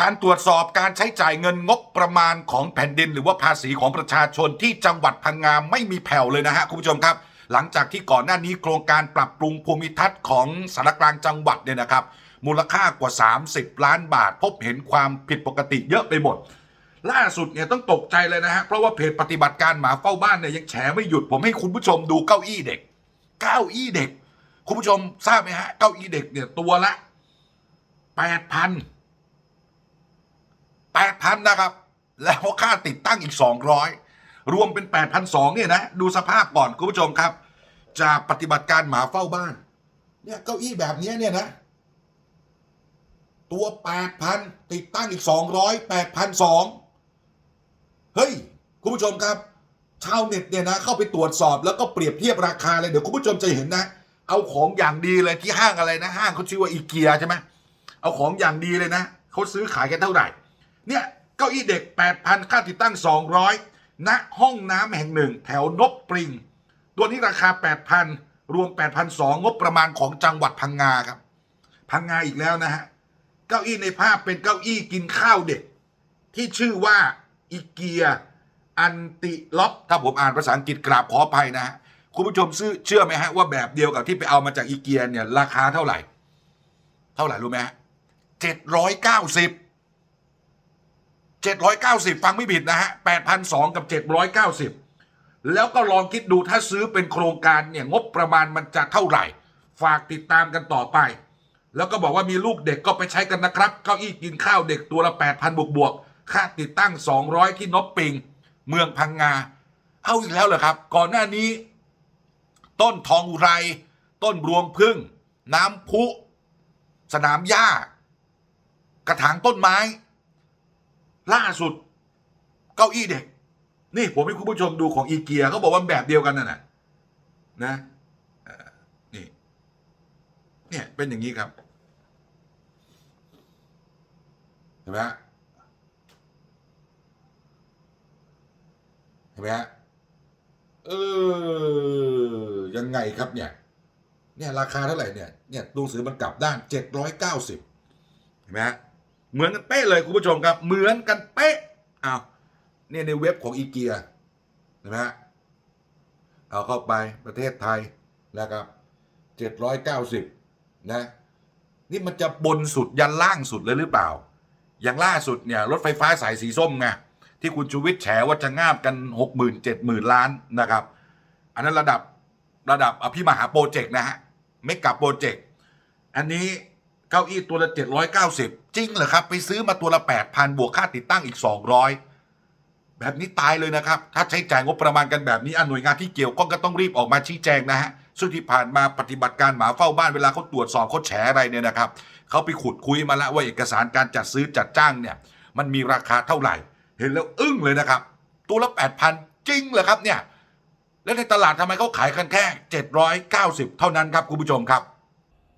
การตรวจสอบการใช้จ่ายเงินงบประมาณของแผ่นดิน หรือว่าภาษีของประชาชนที่จังหวัดพังงามไม่มีแผ่วเลยนะฮะคุณผู้ชมครับ หลังจากที่ก่อนหน้านี้โครงการปรับปรุงภูมิทัศน์ของสารกลางจังหวัดเนี่ยนะครับ มูลค่ากว่า 30 ล้านบาท พบเห็นความผิดปกติเยอะไปหมด ล่าสุดเนี่ยต้องตกใจเลยนะฮะเพราะว่าเพจปฏิบัติการหมาเฝ้าบ้านเนี่ยยังแฉไม่หยุดผมให้คุณผู้ชมดูเก้าอี้เด็ก เก้าอี้เด็ก คุณผู้ชมทราบไหมฮะเก้าอี้เด็กเนี่ยตัวละแปดพันแปดพันนะครับ แล้วค่าติดตั้งอีกสองร้อยรวมเป็นแปดพันสองเนี่ยนะ ดูสภาพก่อนคุณผู้ชมครับ จากปฏิบัติการหมาเฝ้าบ้าน เนี่ยเก้าอี้แบบนี้เนี่ยนะ ตัวแปดพันติดตั้งอีกสองร้อยแปดพันสองเฮ้ย คุณผู้ชมครับชาวเน็ตเนี่ยนะ เข้าไปตรวจสอบแล้วก็เปรียบเทียบราคาเลยเดี๋ยวคุณผู้ชมจะเห็นนะ เอาของอย่างดีเลยที่ห้างอะไรนะ ห้างเขาชื่อว่าอีเกียใช่ไหมเอาของอย่างดีเลยนะเขาซื้อขายกันเท่าไหร่ เนี่ยเก้าอี้เด็ก 8,000 ค่าติดตั้ง 200ณห้องน้ำแห่งหนึ่ง แถวนบปริง ตัวนี้ราคา 8,000 รวม 8,200 งบประมาณของจังหวัดพังงาครับ พังงาอีกแล้วนะฮะ เก้าอี้ในภาพเป็นเก้าอี้กินข้าวเด็ก ที่ชื่อว่าอีเกียอันติล็อปถ้าผมอ่านภาษาอังกฤษกราบขออภัยนะฮะ คุณผู้ชมซื้อเชื่อไหมฮะว่าแบบเดียวกับที่ไปเอามาจากอีเกียเนี่ยราคาเท่าไหร่ เท่าไหร่รู้ไหมฮะเจ็ดร้อยเก้าสิบ เจ็ดร้อยเก้าสิบฟังไม่ผิดนะฮะแปดพันสองกับเจ็ดร้อยเก้าสิบแล้วก็ลองคิดดูถ้าซื้อเป็นโครงการเนี่ยงบประมาณมันจะเท่าไหร่ ฝากติดตามกันต่อไป แล้วก็บอกว่ามีลูกเด็กก็ไปใช้กันนะครับ เก้าอี้กินข้าวเด็กตัวละ 8,000 บวกบวกค่าติดตั้ง 200 ที่นบปิง เมืองพังงา เอาอีกแล้วเหรอครับ ก่อนหน้านี้ ต้นทองไร ต้นรวงพึ่ง น้ำพุ สนามหญ้ากระถางต้นไม้ ล่าสุด เก้าอี้เด็ก นี่ผมให้คุณผู้ชมดูของอีเกียเขาบอกว่าแบบเดียวกันน่ะนะนะนี่ เนี่ยเป็นอย่างนี้ครับเห็นไหมฮะเห็นไหมฮะเออยังไงครับเนี่ย เนี่ยราคาเท่าไหร่เนี่ยเนี่ยตัวสือมันกลับด้านเจ็ดร้อยเก้าสิบเห็นไหมฮะ เหมือนกันเป๊ะเลยคุณผู้ชมครับ เหมือนกันเป๊ะอ้าวเนี่ยในเว็บของอีเกียเห็นไหมฮะเอาเข้าไปประเทศไทยนะครับเจ็ดร้อยเก้าสิบนะนี่มันจะบนสุดยันล่างสุดเลยหรือเปล่า อย่างล่าสุดเนี่ยรถไฟฟ้าสายสีส้มไงที่คุณชูวิทย์แฉว่าจะงาบกันหกหมื่นเจ็ดหมื่นล้านนะครับ อันนั้นระดับระดับอภิมหาโปรเจกต์นะฮะไม่กับโปรเจกต์อันนี้เก้าอี้ตัวละเจ็ดร้อยเก้าสิบ จริงเหรอครับ ไปซื้อมาตัวละแปดพันบวกค่าติดตั้งอีกสองร้อยแบบนี้ตายเลยนะครับ ถ้าใช้จ่ายงบประมาณกันแบบนี้อหน่วยงานที่เกี่ยวข้องก็ต้องรีบออกมาชี้แจงนะฮะซึ่งที่ผ่านมาปฏิบัติการหมาเฝ้าบ้านเวลาเขาตรวจสอบเขาแฉอะไรเนี่ยนะครับเขาไปขุดคุยมาแล้วว่าเอกสารการจัดซื้อจัดจ้างเนี่ย มันมีราคาเท่าไหร่ เห็นแล้วอึ้งเลยนะครับ ตัวละแปดพันจริงเหรอครับเนี่ยแล้วในตลาดทำไมเขาขายกันแค่790 เท่านั้นครับคุณผู้ชมครับ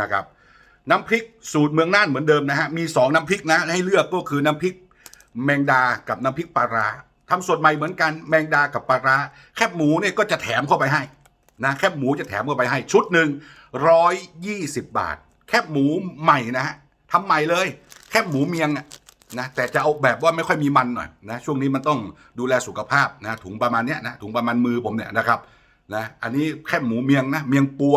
นะครับน้ำพริกสูตรเมืองน่านเหมือนเดิมนะฮะมี 2 น้ำพริกนะให้เลือกก็คือน้ำพริกแมงดากับน้ำพริกปลาร้าทำสดใหม่เหมือนกันแมงดากับปลาร้าแคบหมูเนี่ยก็จะแถมเข้าไปให้นะแคบหมูจะแถมเข้าไปให้ชุดหนึ่ง120บาท แคบหมูใหม่นะฮะทำใหม่เลย แคบหมูเมียงนะแต่จะเอาแบบว่าไม่ค่อยมีมันหน่อยนะช่วงนี้มันต้องดูแลสุขภาพนะถุงประมาณเนี้ยนะถุงประมาณมือผมเนี่ยนะครับนะอันนี้แค่หมูเมียงนะเมียงปัว